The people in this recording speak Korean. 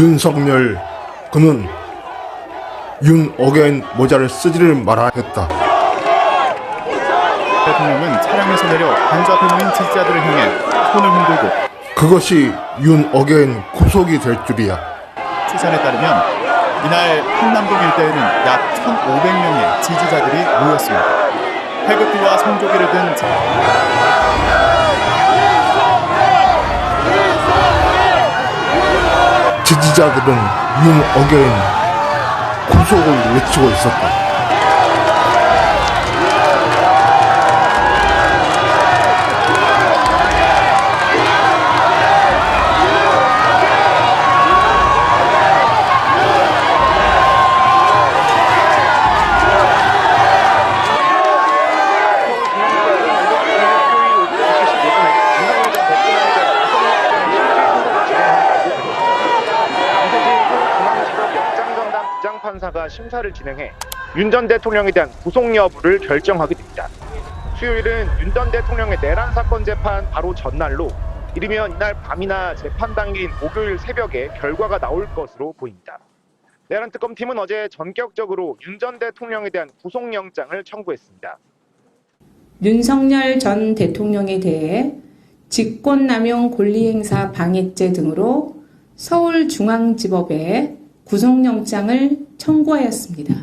윤석열 그는 윤 어게인 모자를 쓰지를 말아야 했다. 대통령은 차량에서 내려 관저 앞에 모인 지지자들을 향해 손을 흔들고 그것이 윤 어게인 구속이 될 줄이야. 추산에 따르면 이날 한남동 일대에는 약 1,500명의 지지자들이 모였습니다. 태극기와 성조기를 든 지지자들은 윤 어게인 구속을 외치고 있었다. 영장전담 부장판사가 심사를 진행해 윤 전 대통령에 대한 구속 여부를 결정하게 됩니다. 수요일은 윤 전 대통령의 내란 사건 재판 바로 전날로 이르면 이날 밤이나 재판 당긴 목요일 새벽에 결과가 나올 것으로 보입니다. 내란 특검팀은 어제 전격적으로 윤 전 대통령에 대한 구속영장을 청구했습니다. 윤석열 전 대통령에 대해 직권남용 권리행사 방해죄 등으로 서울중앙지법에 구속영장을 청구하였습니다.